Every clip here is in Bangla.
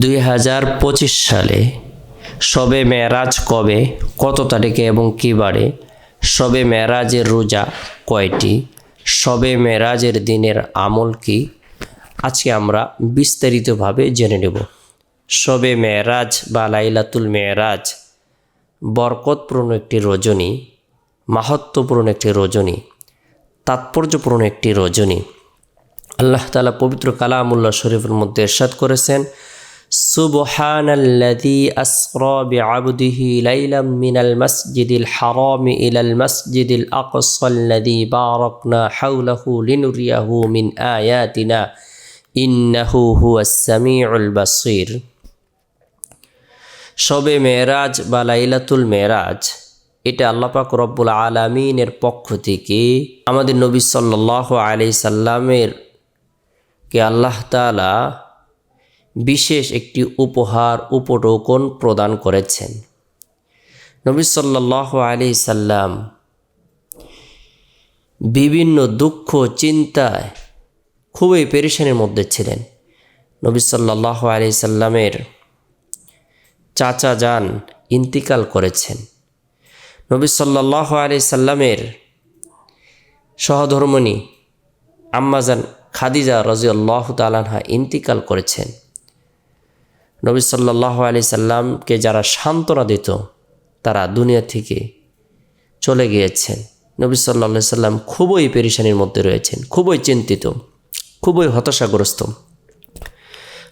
দুই হাজার পঁচিশ সালে সবে মেরাজ কবে, কত তারিখে এবং কী বারে, সবে মেরাজের রোজা কয়টি, সবে মেরাজের দিনের আমল কি, আজকে আমরা বিস্তারিতভাবে জেনে নেব। সবে মেরাজ বা লাইলাতুল মেরাজ বরকতপূর্ণ একটি রজনী মাহাত্মপূর্ণ একটি রজনী, তাৎপর্যপূর্ণ একটি রজনী। আল্লাহ তালা পবিত্র কালামুল্লাহ শরীফের মধ্যে এরশাদ করেছেন سبحان الذي أسرى بعبده ليلا من المسجد الحرام إلى المسجد الأقصى الذي باركنا حوله لنريه من آياتنا إنه هو السميع البصير শবে মেরাজ বা লাইলাতুল মেরাজ এটা আল্লাপাক রব্বুল আলমিনের পক্ষ থেকে আমাদের নবী সাল্লাহ আলি সাল্লামের কে আল্লাহ তালা বিশেষ একটি উপহার উপটোকন প্রদান করেছেন। নবী সাল্লাহ আলি সাল্লাম বিভিন্ন দুঃখ চিন্তায় খুবই পেরেশানির মধ্যে ছিলেন। নবী সাল্লাহ আলি সাল্লামের চাচা যান ইন্তিকাল করেছেন। নবী সাল্লাহ আলি সাল্লামের সহধর্মণী আম্মাজান খাদিজা রাজিউল্লাহ তালানহা ইন্তিকাল করেছেন। নবী সাল্লাহ আলি সাল্লামকে যারা সান্ত্বনা দিত, তারা দুনিয়া থেকে চলে গিয়েছেন। নবী সাল্লা সাল্লাম খুবই পেরেশানির মধ্যে রয়েছেন, খুবই চিন্তিত, খুবই হতাশাগ্রস্ত।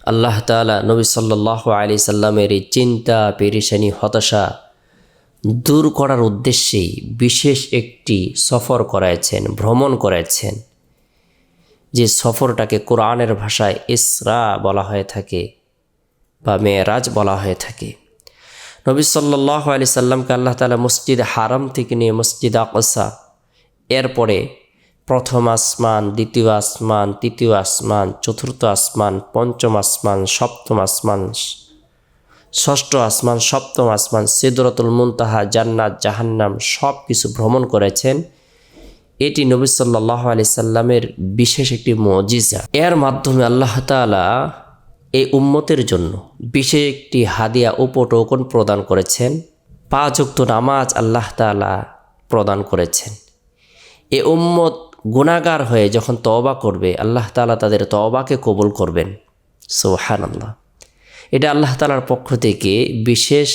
আল্লাহ তালা নবী সাল্লাহ আলি সাল্লামের এই চিন্তা, পেরেশানি, হতাশা দূর করার উদ্দেশ্যেই বিশেষ একটি সফর করাইছেন, ভ্রমণ করাইছেন। যে সফরটাকে কোরআনের ভাষায় ইসরা বলা হয়ে থাকে। বা মেয়েরাজ বলা হয়ে থাকে। নবী সাল্লাহ আলি সাল্লামকে আল্লাহ তালা মসজিদ হারাম থেকে নিয়ে মসজিদ আকসা, এরপরে প্রথম আসমান, দ্বিতীয় আসমান, তৃতীয় আসমান, চতুর্থ আসমান, পঞ্চম আসমান, সপ্তম আসমান, ষষ্ঠ আসমান, সপ্তম আসমান, সিদরতুল মুনতাহা, জান্নাত, জাহান্নাম সব কিছু ভ্রমণ করেছেন। এটি নবী সাল্লাহ আলি সাল্লামের বিশেষ একটি মজিজা। এর মাধ্যমে আল্লাহ তালা এই উম্মতের জন্য বিশেষ একটি হাদিয়া উপটোকন প্রদান করেছেন, পাঁচ উক্ত নামাজ আল্লাহ তালা প্রদান করেছেন। এ উম্মত গুণাগার হয়ে যখন তওবা করবে, আল্লাহ তালা তাদের তওবাকে কবুল করবেন। সোহান আল্লাহ এটা আল্লাহ তালার পক্ষ থেকে বিশেষ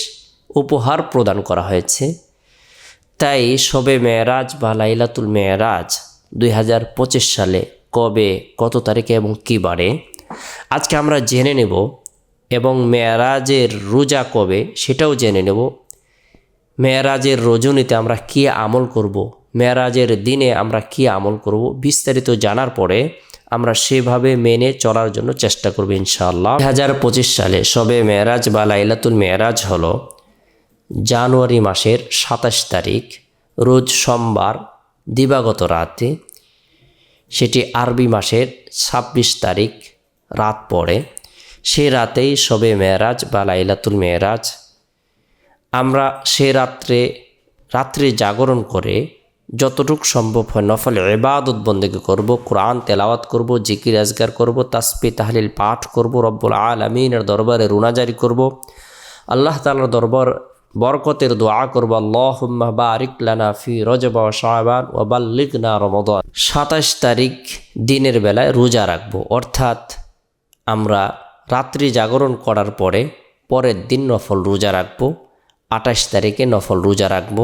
উপহার প্রদান করা হয়েছে। তাই শবে মেয়েরাজ বা লাইলাতুল মেয়েরাজ দুই হাজার পঁচিশ সালে কবে, কত তারিখে এবং কী বারে আজকে আমরা জেনে নেব এবং মেয়েরাজের রোজা কবে সেটাও জেনে নেব মেয়েরাজের রজনীতে আমরা কী আমল করব। মেয়েরাজের দিনে আমরা কী আমল করব বিস্তারিত জানার পরে আমরা সেভাবে মেনে চলার জন্য চেষ্টা করব ইনশাআল্লাহ দুই হাজার পঁচিশ সালে সবে মেয়েরাজ বা লাইলাতুল মেয়েরাজ হলো জানুয়ারি মাসের সাতাশ তারিখ, রোজ সোমবার, দিবাগত রাতে, সেটি আরবি মাসের ছাব্বিশ তারিখ রাত পড়ে। সে রাতেই সবে মেয়েরাজ বা লাইলাতুল মেয়েরাজ। আমরা সে রাত্রে রাত্রে জাগরণ করে যতটুক সম্ভব হয় নফল এবাদত বন্দেকে করব, কোরআন তেলাওয়াত করব, জিকির আজগার করব তাসপি তাহলিল পাঠ করব, রব্বুল আল আলমিনের দরবারে রুনাজারি করব। আল্লাহ তালার দরবার বরকতের দোয়া করব আল্লাহ বারিক লানা ফি রজব শাহবান ও বাল্লিক না রমদান। সাতাশ তারিখ দিনের বেলায় রোজা রাখব। অর্থাৎ আমরা রাত্রি জাগরণ করার পরে পরের দিন নফল রোজা রাখব, আঠাশ তারিখে নফল রোজা রাখব।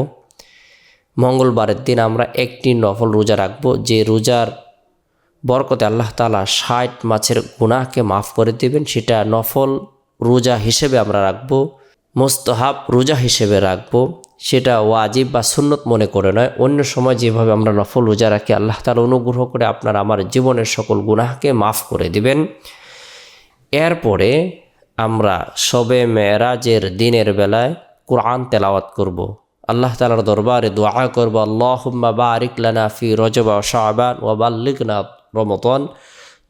মঙ্গলবারের দিন আমরা একটি নফল রোজা রাখব, যে রোজার বরকতে আল্লাহ তালা ষাট মাছের গুণাকে মাফ করে দেবেন, সেটা নফল রোজা হিসেবে আমরা রাখব, মোস্তহাব রোজা হিসেবে রাখব। সেটা ওয়াজিব বা সুন্নত মনে করে নয়, অন্য সময় যেভাবে আমরা নফল রোজা রাখি, আল্লাহ তালা অনুগ্রহ করে আপনার আমার জীবনের সকল গুনাহকে মাফ করে দিবেন। এরপরে আমরা সবে মেয়েরাজের দিনের বেলায় কোরআন তেলাওয়াত করব। আল্লাহ তালার দরবারে দোয়া করব, আল্লাহম্মা বারিক লানা ফি রজবা শাহবান ও বাল্লিকনা রমতন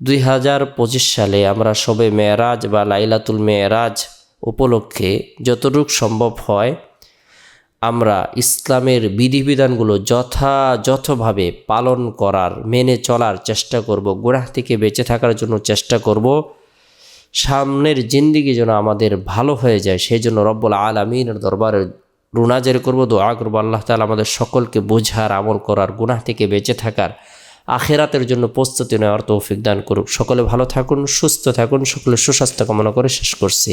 দুই হাজার পঁচিশ সালে আমরা সবে মেয়েরাজ বা লাইলাতুল মেয়েরাজ উপলক্ষে যতটুক সম্ভব হয়, আমরা ইসলামের বিধিবিধানগুলো যথাযথভাবে পালন করার, মেনে চলার চেষ্টা করব। গুনাহ থেকে বেঁচে থাকার জন্য চেষ্টা করব। সামনের জিন্দিগি যেন আমাদের ভালো হয়ে যায় সেই জন্য রব্বুল আলমিনের দরবারে রুনাজের করব, দোয়া করব, আল্লাহ তালা আমাদের সকলকে বোঝার, আমল করার, গুনাহ থেকে বেঁচে থাকার, আখেরাতের জন্য প্রস্তুতি নেওয়ার তৌফিক দান করুক। সকলে ভালো থাকুন, সুস্থ থাকুন, সকলে সুস্বাস্থ্য কামনা করে শেষ করছি।